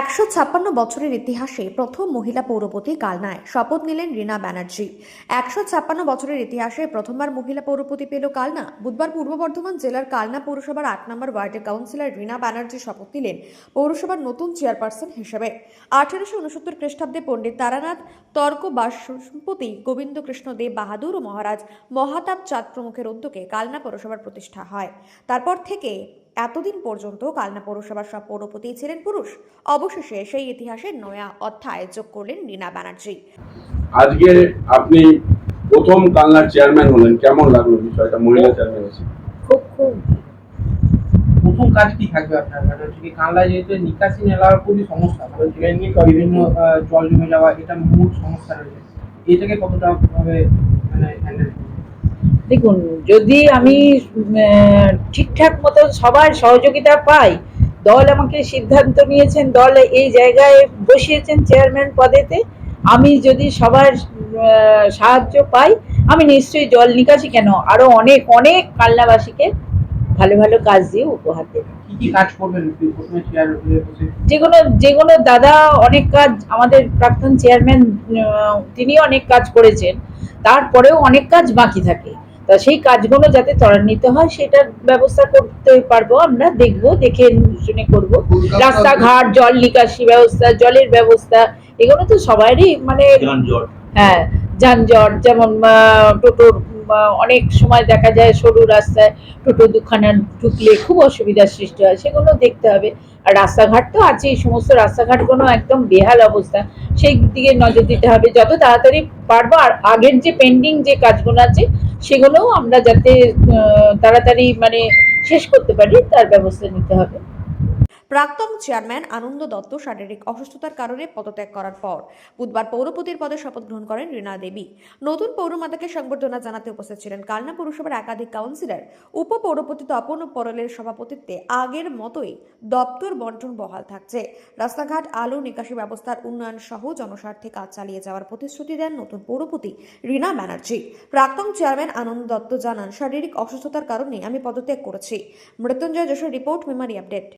একশো ছাপ্পান্ন বছরের ইতিহাসে প্রথম মহিলা পৌরপতি কালনায় শপথ নিলেন রীনা ব্যানার্জি। একশো ছাপ্পান্ন বছরের ইতিহাসে প্রথমবার মহিলা পৌরপতি পেল কালনা। বুধবার পূর্ব বর্ধমান জেলার কালনা পৌরসভার আট নম্বর ওয়ার্ডের কাউন্সিলর রীনা ব্যানার্জি শপথ নিলেন পৌরসভার নতুন চেয়ারপারসন হিসেবে। আঠারোশো উনসত্তর খ্রিস্টাব্দে পণ্ডিত তারানাথ, তর্ক বাসপতি গোবিন্দ কৃষ্ণ দেব বাহাদুর ও মহারাজ মহাতাব চাঁদ প্রমুখের উদ্যোগে কালনা পৌরসভার প্রতিষ্ঠা হয়। তারপর থেকে এতদিন পর্যন্ত কালনা পৌরসভার সব পৌরপতি ছিলেন পুরুষ। অবশেষে সেই ইতিহাসের নয়া অধ্যায় যোগ করলেন রীনা ব্যানার্জি। আজকে আপনি প্রথম কালনার চেয়ারম্যান হলেন। কেমন লাগল বিষয়টা? মহিলা চেয়ারম্যান এসে খুব খুব। প্রথম কাজ কি থাকবে আপনার? মানে হচ্ছে কি কানলায় যেহেতু নিকাশি নেওয়ার খুবই সমস্যা। মানে কি বিভিন্ন আহ, জল জমে যাওয়া এটা মূল সমস্যা রয়েছে। এটাকে কতটা ভাবে মানে হ্যান্ডেল দেখুন যদি আমি ঠিকঠাক মতো সবার সহযোগিতা পাই দল আমাকে সিদ্ধান্ত নিয়েছেন দল এই জায়গায় বসিয়েছেন চেয়ারম্যান পদেতে আমি যদি সবার সাহায্য পাই আমি নিশ্চয়ই জল নিকাশি কেন? আরও অনেক অনেক কালনাবাসীকে ভালো ভালো কাজ দিয়ে উপহার দেব। যে কোনো যে কোনো দাদা অনেক কাজ আমাদের প্রাক্তন চেয়ারম্যান তিনি অনেক কাজ করেছেন তারপরেও অনেক কাজ বাকি থাকে। তা সেই কাজগুলো যাতে ত্বরান্বিত হয় সেটার ব্যবস্থা করতে পারব আমরা দেখব দেখে শুনে করব। রাস্তাঘাট জল নিকাশি ব্যবস্থা জলের ব্যবস্থা এগুলো তো সবারই মানে হ্যাঁ যানজট যেমন আহ, টোটোর অনেক সময় দেখা যায় সরু রাস্তায় টোটো দুখানা ঢুকলে খুব অসুবিধার সৃষ্টি হয়, সেগুলো দেখতে হবে। আর রাস্তাঘাট তো আছে এই সমস্ত রাস্তাঘাটগুলো একদম বেহাল অবস্থা। সেই দিকে নজর দিতে হবে, যত তাড়াতাড়ি পারব। আর আগের যে পেন্ডিং যে কাজগুলো আছে, সেগুলোও আমরা যাতে তাড়াতাড়ি মানে শেষ করতে পারি, তার ব্যবস্থা নিতে হবে। প্রাক্তন চেয়ারম্যান আনন্দ দত্ত শারীরিক অসুস্থতার কারণে পদত্যাগ করার পর বুধবার পৌরপতির পদে শপথ গ্রহণ করেন রীনা দেবী। নতুন পৌরমাতাকে সংবর্ধনা জানাতে উপস্থিত ছিলেন কালনা পৌরসভার একাধিক কাউন্সিলর। উপ পৌরপতি তপন পরলের সভাপতিত্বে আগের মতোই দপ্তর বন্টন বহাল থাকছে। রাস্তাঘাট, আলো নিকাশি ব্যবস্থার উন্নয়ন সহ জনস্বার্থে কাজ চালিয়ে যাওয়ার প্রতিশ্রুতি দেন নতুন পৌরপতি রীনা ব্যানার্জি। প্রাক্তন চেয়ারম্যান আনন্দ দত্ত জানান, শারীরিক অসুস্থতার কারণে আমি পদত্যাগ করেছি। Mrityunjay Jashore report, Memari update.